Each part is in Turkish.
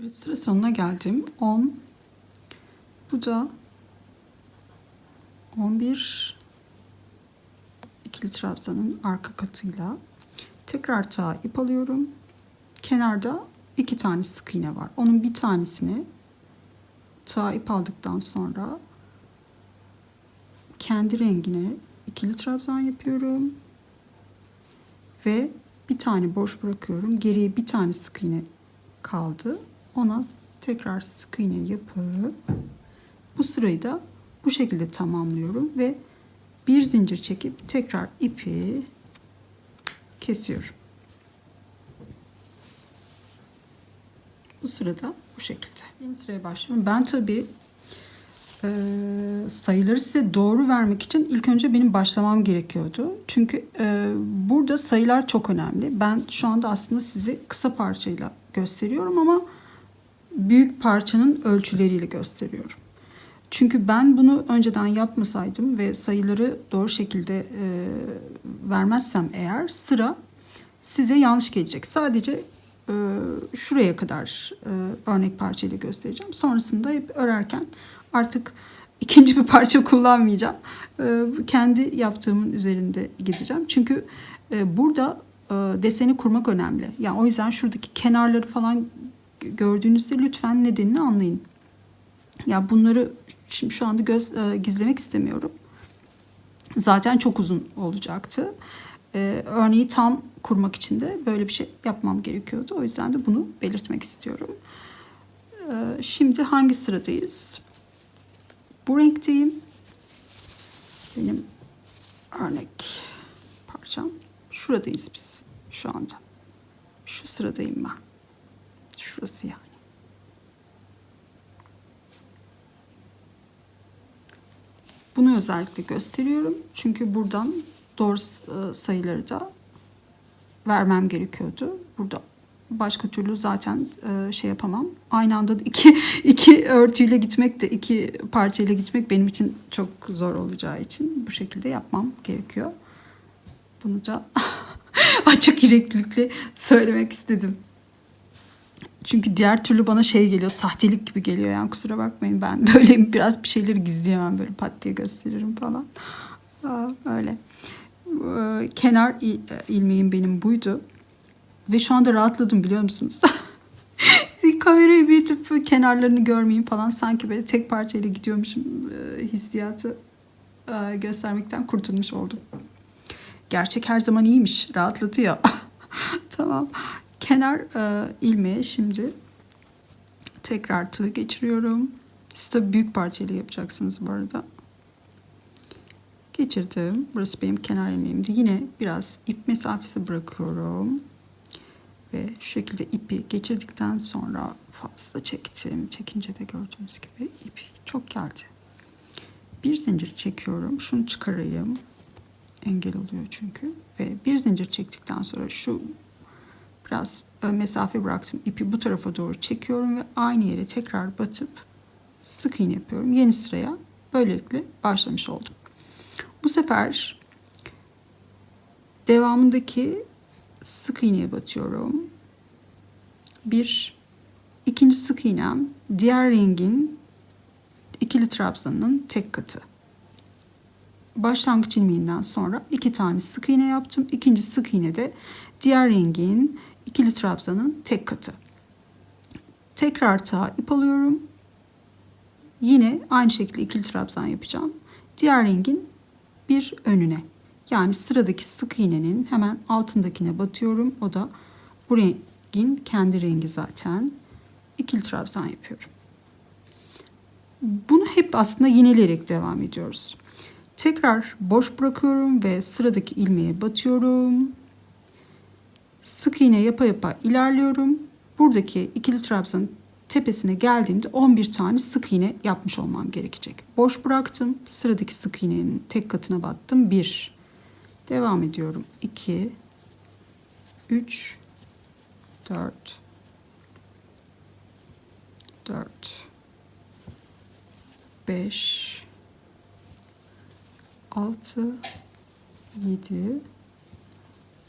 Evet sıra sonuna geldim. 10. Bu da 11 ikili trabzanın arka katıyla tekrar tağ ip alıyorum. Kenarda iki tane sık iğne var. Onun bir tanesini tağ ip aldıktan sonra kendi rengine ikili trabzan yapıyorum. Ve bir tane boş bırakıyorum. Geriye bir tane sık iğne kaldı. Ona tekrar sık iğne yapıp bu sırayı da bu şekilde tamamlıyorum ve bir zincir çekip tekrar ipi kesiyorum. Bu sırada bu şekilde. Yeni sıraya başlıyorum. Ben tabii e, sayıları size doğru vermek için ilk önce benim başlamam gerekiyordu. Çünkü e, burada sayılar çok önemli. Ben şu anda aslında size kısa parçayla gösteriyorum ama büyük parçanın ölçüleriyle gösteriyorum. Çünkü ben bunu önceden yapmasaydım ve sayıları doğru şekilde e, vermezsem eğer sıra size yanlış gelecek. Sadece e, şuraya kadar e, örnek parçayla göstereceğim. Sonrasında hep örerken artık ikinci bir parça kullanmayacağım. E, kendi yaptığımın üzerinde gideceğim. Çünkü e, burada e, deseni kurmak önemli. Yani o yüzden şuradaki kenarları falan gördüğünüzde lütfen nedenini anlayın. Ya bunları şimdi şu anda göz e, gizlemek istemiyorum. Zaten çok uzun olacaktı. E, örneği tam kurmak için de böyle bir şey yapmam gerekiyordu. O yüzden de bunu belirtmek istiyorum. E, şimdi hangi sıradayız? Bu renkteyim. Benim örnek parçam. Şuradayız biz şu anda. Şu sıradayım ben. Şurası yani. Bunu özellikle gösteriyorum. Çünkü buradan doğru e, sayıları da vermem gerekiyordu. Burada başka türlü zaten e, şey yapamam. Aynı anda da iki, iki örtüyle gitmek de iki parçayla gitmek benim için çok zor olacağı için bu şekilde yapmam gerekiyor. Bunu da açık yüreklilikle söylemek istedim. Çünkü diğer türlü bana şey geliyor, sahtelik gibi geliyor. Yani kusura bakmayın ben böyle biraz bir şeyleri gizleyemem. Böyle pat diye gösteririm falan. Öyle. Ee, kenar il- ilmeğim benim buydu. Ve şu anda rahatladım biliyor musunuz? Kamerayı büyütüp kenarlarını görmeyeyim falan. Sanki böyle tek parçayla gidiyormuşum e, hissiyatı e, göstermekten kurtulmuş oldum. Gerçek her zaman iyiymiş. Rahatlatıyor. tamam. Kenar e, ilmeğe şimdi tekrar tığ geçiriyorum. Siz tabii büyük parçayla yapacaksınız bu arada. Geçirdim. Burası benim kenar ilmeğimdi. Yine biraz ip mesafesi bırakıyorum. Ve şu şekilde ipi geçirdikten sonra fazla çektim. Çekince de gördüğünüz gibi ip çok geldi. Bir zincir çekiyorum. Şunu çıkarayım. Engel oluyor çünkü. Ve bir zincir çektikten sonra şu biraz ön mesafe bıraktım. ipi bu tarafa doğru çekiyorum ve aynı yere tekrar batıp sık iğne yapıyorum. Yeni sıraya böylelikle başlamış oldum. Bu sefer devamındaki sık iğneye batıyorum. Bir, ikinci sık iğnem diğer rengin ikili trabzanının tek katı. Başlangıç ilmeğinden sonra iki tane sık iğne yaptım. İkinci sık iğne de diğer rengin ikili trabzanın tek katı. Tekrar tağ ip alıyorum. Yine aynı şekilde ikili trabzan yapacağım. Diğer rengin bir önüne. Yani sıradaki sık iğnenin hemen altındakine batıyorum. O da bu rengin kendi rengi zaten. İkili trabzan yapıyorum. Bunu hep aslında yineleyerek devam ediyoruz. Tekrar boş bırakıyorum ve sıradaki ilmeğe batıyorum. Sık iğne yapa yapa ilerliyorum. Buradaki ikili trabzanın tepesine geldiğimde 11 tane sık iğne yapmış olmam gerekecek. Boş bıraktım. Sıradaki sık iğnenin tek katına battım. 1. Devam ediyorum. 2 3 4 4 5 6 7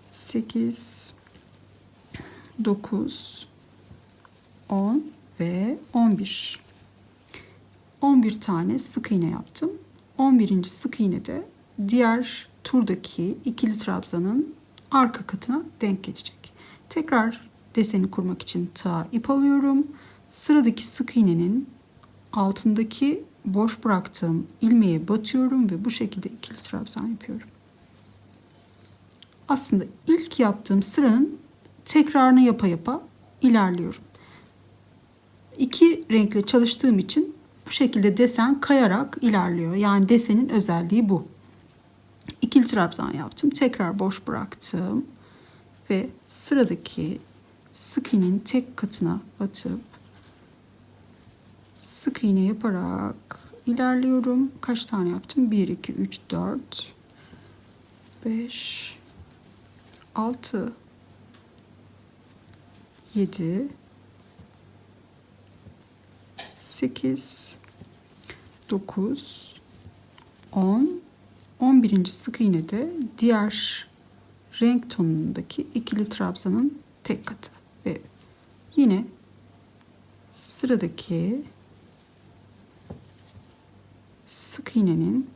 8 9 10 ve 11. 11 tane sık iğne yaptım. 11. sık iğne de diğer turdaki ikili trabzanın arka katına denk gelecek. Tekrar deseni kurmak için tığa ip alıyorum. Sıradaki sık iğnenin altındaki boş bıraktığım ilmeğe batıyorum ve bu şekilde ikili trabzan yapıyorum. Aslında ilk yaptığım sıranın tekrarını yapa yapa ilerliyorum. İki renkle çalıştığım için bu şekilde desen kayarak ilerliyor. Yani desenin özelliği bu. İkili trabzan yaptım. Tekrar boş bıraktım. Ve sıradaki sık iğnenin tek katına batıp sık iğne yaparak ilerliyorum. Kaç tane yaptım? 1, 2, 3, 4, 5, 6, 7, 8, 9, 10, 11. sık iğne de diğer renk tonundaki ikili trabzanın tek katı. Ve yine sıradaki sık iğnenin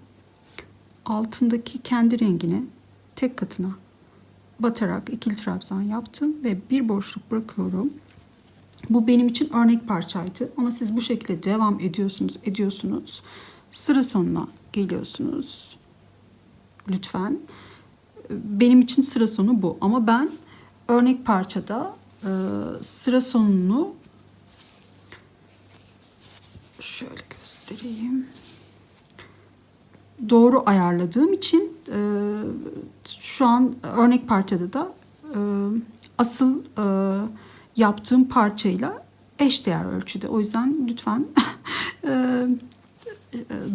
altındaki kendi rengine tek katına batarak ikili trabzan yaptım ve bir boşluk bırakıyorum. Bu benim için örnek parçaydı ama siz bu şekilde devam ediyorsunuz, ediyorsunuz. Sıra sonuna geliyorsunuz. Lütfen. Benim için sıra sonu bu ama ben örnek parçada e, sıra sonunu şöyle göstereyim. Doğru ayarladığım için e, şu an örnek parçada da e, asıl e, yaptığım parçayla eşdeğer ölçüde. O yüzden lütfen e,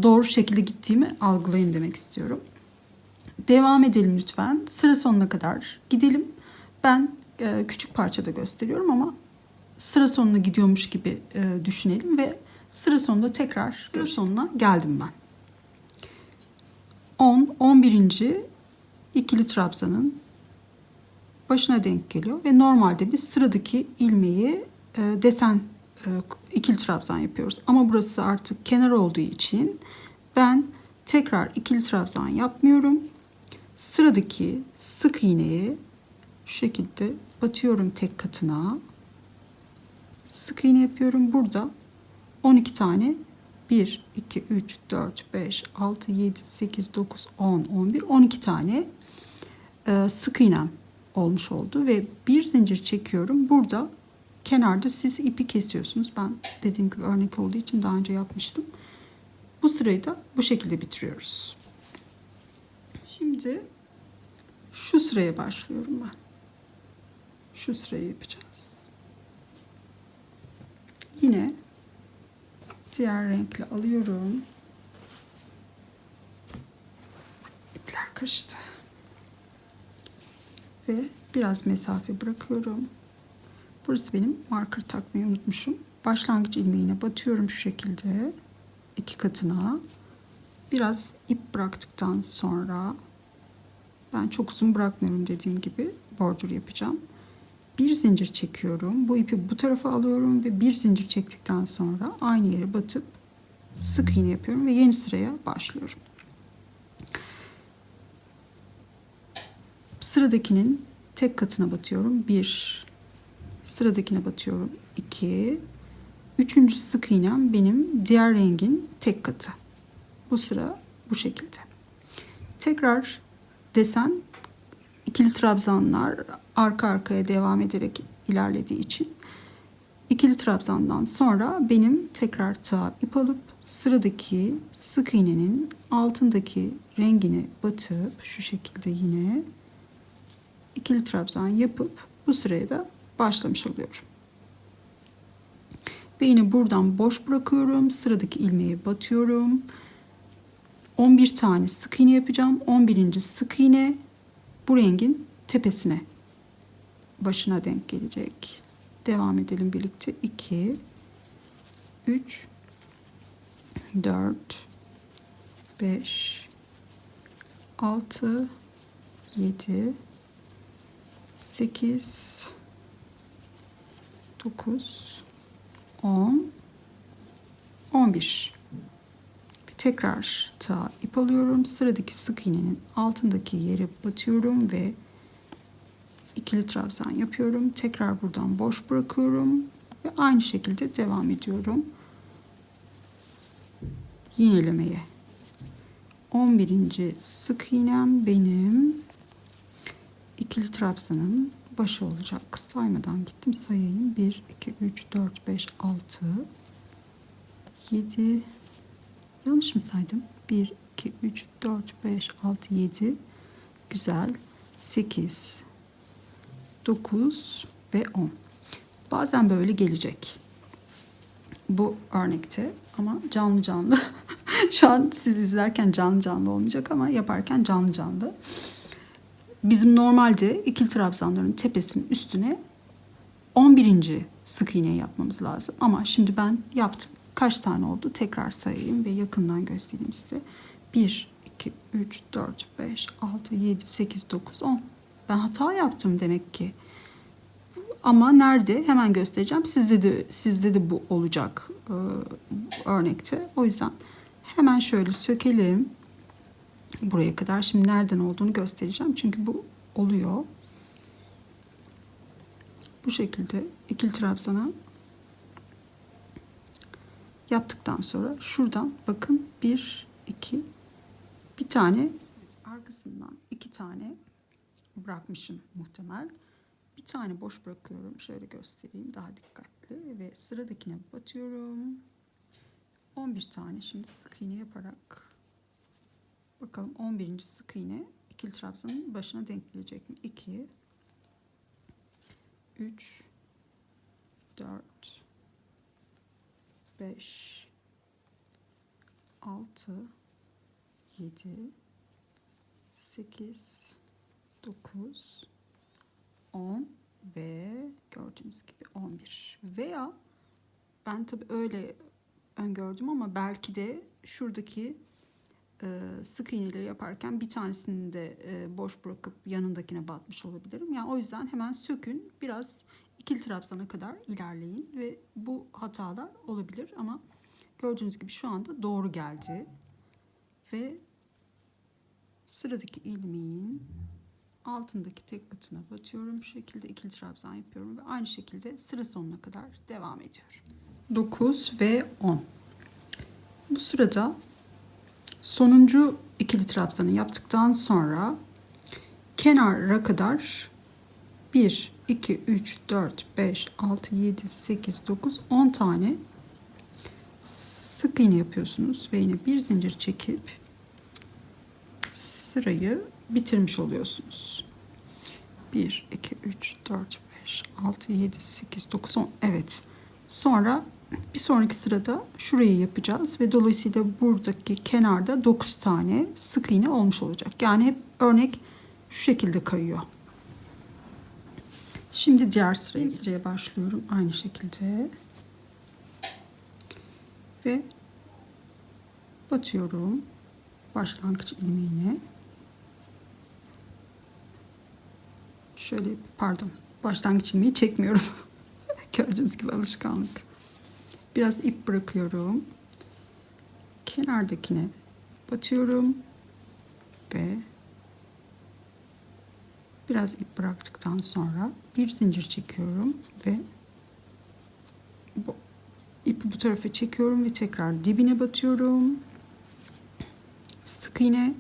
doğru şekilde gittiğimi algılayın demek istiyorum. Devam edelim lütfen. Sıra sonuna kadar gidelim. Ben e, küçük parçada gösteriyorum ama sıra sonuna gidiyormuş gibi e, düşünelim ve sıra sonunda tekrar sıra sonuna geldim ben. 10, 11. ikili trabzanın başına denk geliyor ve normalde biz sıradaki ilmeği e, desen e, ikili trabzan yapıyoruz. Ama burası artık kenar olduğu için ben tekrar ikili trabzan yapmıyorum. Sıradaki sık iğneyi şu şekilde batıyorum tek katına. Sık iğne yapıyorum. Burada 12 tane 1, 2, 3, 4, 5, 6, 7, 8, 9, 10, 11, 12 tane e, sık iğnem olmuş oldu ve bir zincir çekiyorum. Burada kenarda siz ipi kesiyorsunuz. Ben dediğim gibi örnek olduğu için daha önce yapmıştım. Bu sırayı da bu şekilde bitiriyoruz. Şimdi şu sıraya başlıyorum ben. Şu sırayı yapacağız. Yine diğer renkle alıyorum. İpler karıştı. Ve biraz mesafe bırakıyorum. Burası benim marker takmayı unutmuşum. Başlangıç ilmeğine batıyorum şu şekilde. iki katına. Biraz ip bıraktıktan sonra ben çok uzun bırakmıyorum dediğim gibi bordür yapacağım. Bir zincir çekiyorum. Bu ipi bu tarafa alıyorum ve bir zincir çektikten sonra aynı yere batıp sık iğne yapıyorum ve yeni sıraya başlıyorum. Sıradakinin tek katına batıyorum. Bir. Sıradakine batıyorum. iki. Üçüncü sık iğnem benim diğer rengin tek katı. Bu sıra bu şekilde. Tekrar desen ikili trabzanlar arka arkaya devam ederek ilerlediği için ikili trabzandan sonra benim tekrar tığa ip alıp sıradaki sık iğnenin altındaki rengini batıp şu şekilde yine ikili trabzan yapıp bu sıraya da başlamış oluyorum. Ve yine buradan boş bırakıyorum. Sıradaki ilmeğe batıyorum. 11 tane sık iğne yapacağım. 11. sık iğne bu rengin tepesine başına denk gelecek. Devam edelim birlikte. 2 3 4 5 6 7 8 9 10, 11. Tekrar ta ip alıyorum. Sıradaki sık iğnenin altındaki yere batıyorum ve ikili trabzan yapıyorum. Tekrar buradan boş bırakıyorum ve aynı şekilde devam ediyorum. Yinelemeye. 11. sık iğnem benim ikili trabzanın başı olacak. Saymadan gittim sayayım. 1, 2, 3, 4, 5, 6, 7. Yanlış mı saydım? 1, 2, 3, 4, 5, 6, 7. Güzel. 8, 9 ve 10. Bazen böyle gelecek. Bu örnekte ama canlı canlı. Şu an siz izlerken canlı canlı olmayacak ama yaparken canlı canlı. Bizim normalde ikili trabzanların tepesinin üstüne 11. sık iğne yapmamız lazım. Ama şimdi ben yaptım. Kaç tane oldu? Tekrar sayayım ve yakından göstereyim size. 1, 2, 3, 4, 5, 6, 7, 8, 9, 10. Ben hata yaptım demek ki. Ama nerede? Hemen göstereceğim. Sizde de sizde de bu olacak e, örnekte. O yüzden hemen şöyle sökelim. Buraya kadar. Şimdi nereden olduğunu göstereceğim. Çünkü bu oluyor. Bu şekilde ikili trabzana yaptıktan sonra şuradan bakın bir, iki, bir tane arkasından iki tane bırakmışım muhtemel. Bir tane boş bırakıyorum. Şöyle göstereyim daha dikkatli ve sıradakine batıyorum. 11 tane şimdi sık iğne yaparak bakalım 11. sık iğne ikili trabzanın başına denk gelecek mi? 2 3 4 5 6 7 8 9 10 ve gördüğünüz gibi 11 veya ben tabi öyle öngördüm ama belki de şuradaki e, sık iğneleri yaparken bir tanesini de e, boş bırakıp yanındakine batmış olabilirim. Yani o yüzden hemen sökün biraz ikili trabzana kadar ilerleyin ve bu hatalar olabilir ama gördüğünüz gibi şu anda doğru geldi ve sıradaki ilmeğin altındaki tek katına batıyorum. Bu şekilde ikili trabzan yapıyorum ve aynı şekilde sıra sonuna kadar devam ediyorum. 9 ve 10. Bu sırada sonuncu ikili trabzanı yaptıktan sonra kenara kadar 1, 2, 3, 4, 5, 6, 7, 8, 9, 10 tane sık iğne yapıyorsunuz ve yine bir zincir çekip sırayı bitirmiş oluyorsunuz. 1, 2, 3, 4, 5, 6, 7, 8, 9, 10. Evet. Sonra bir sonraki sırada şurayı yapacağız ve dolayısıyla buradaki kenarda 9 tane sık iğne olmuş olacak. Yani hep örnek şu şekilde kayıyor. Şimdi diğer sıraya, sıraya başlıyorum aynı şekilde. Ve batıyorum başlangıç ilmeğine. Şöyle pardon başlangıç ilmeği çekmiyorum. Gördüğünüz gibi alışkanlık. Biraz ip bırakıyorum. Kenardakine batıyorum ve biraz ip bıraktıktan sonra bir zincir çekiyorum ve bu ipi bu tarafa çekiyorum ve tekrar dibine batıyorum. Sık iğne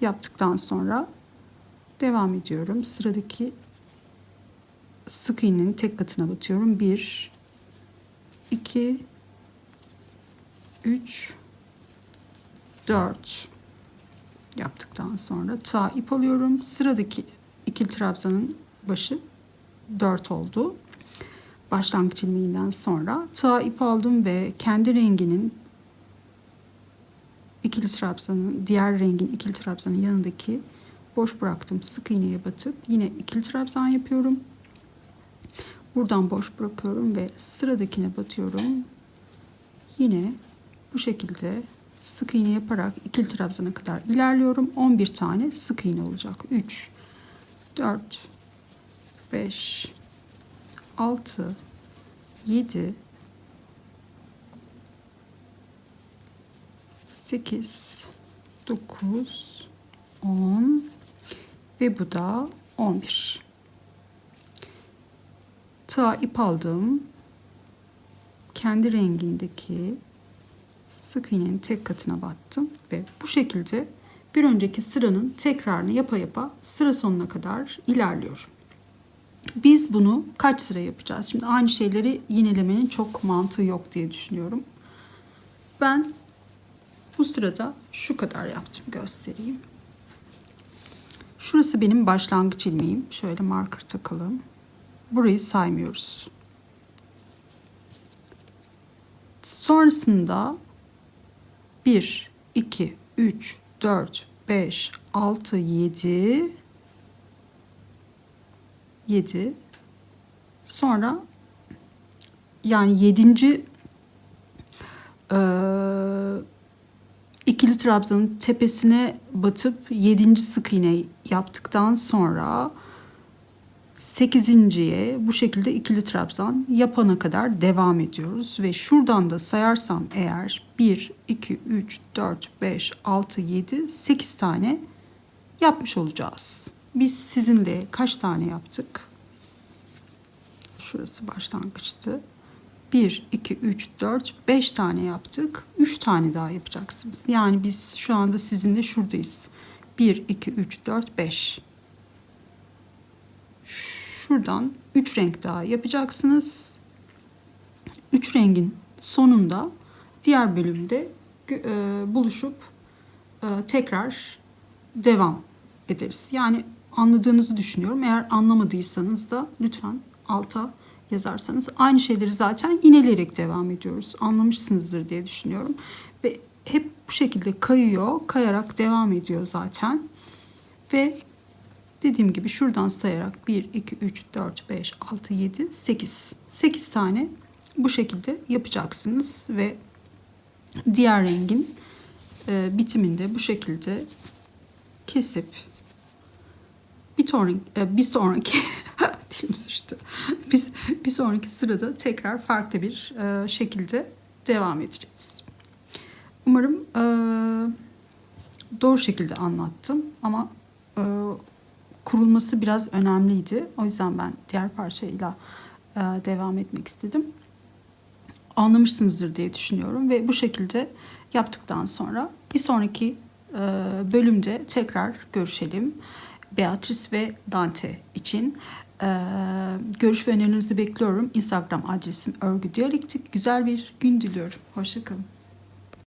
yaptıktan sonra devam ediyorum. Sıradaki sık iğnenin tek katına batıyorum. 1 2 3 4 yaptıktan sonra ta ip alıyorum. Sıradaki ikili trabzanın başı 4 oldu. Başlangıç ilmeğinden sonra ta ip aldım ve kendi renginin ikili trabzanın diğer rengin ikili trabzanın yanındaki boş bıraktım sık iğneye batıp yine ikili trabzan yapıyorum. Buradan boş bırakıyorum ve sıradakine batıyorum. Yine bu şekilde sık iğne yaparak ikili trabzana kadar ilerliyorum. 11 tane sık iğne olacak. 3 4 5 6 7 8 9 10 ve bu da 11 ta ip aldım kendi rengindeki sık iğnenin tek katına battım ve bu şekilde bir önceki sıranın tekrarını yapa yapa sıra sonuna kadar ilerliyorum. Biz bunu kaç sıra yapacağız? Şimdi aynı şeyleri yinelemenin çok mantığı yok diye düşünüyorum. Ben bu sırada şu kadar yaptım göstereyim. Şurası benim başlangıç ilmeğim. Şöyle marker takalım. Burayı saymıyoruz. Sonrasında 1, 2, 3, 4, 5, 6, 7 7 sonra yani 7. Eee ikili trabzanın tepesine batıp 7. sık iğne yaptıktan sonra 8.ye bu şekilde ikili trabzan yapana kadar devam ediyoruz ve şuradan da sayarsam eğer 1 2 3 4 5 6 7 8 tane yapmış olacağız. Biz sizinle kaç tane yaptık? Şurası başlangıçtı. 1, 2, 3, 4, 5 tane yaptık. 3 tane daha yapacaksınız. Yani biz şu anda sizinle şuradayız. 1, 2, 3, 4, 5. Şuradan 3 renk daha yapacaksınız. 3 rengin sonunda diğer bölümde e, buluşup e, tekrar devam ederiz. Yani anladığınızı düşünüyorum. Eğer anlamadıysanız da lütfen alta yazarsanız aynı şeyleri zaten yineleyerek devam ediyoruz. Anlamışsınızdır diye düşünüyorum. Ve hep bu şekilde kayıyor, kayarak devam ediyor zaten. Ve dediğim gibi şuradan sayarak 1, 2, 3, 4, 5, 6, 7, 8. 8 tane bu şekilde yapacaksınız ve diğer rengin e, bitiminde bu şekilde kesip bir sonraki, e, bir sonraki dilim sıçtı. Biz bir sonraki sırada tekrar farklı bir e, şekilde devam edeceğiz. Umarım e, doğru şekilde anlattım ama e, kurulması biraz önemliydi. O yüzden ben diğer parçayla e, devam etmek istedim. Anlamışsınızdır diye düşünüyorum ve bu şekilde yaptıktan sonra bir sonraki e, bölümde tekrar görüşelim. Beatrice ve Dante için. Ee, görüş ve önerilerinizi bekliyorum. Instagram adresim örgü diyalektik. Güzel bir gün diliyorum. Hoşçakalın.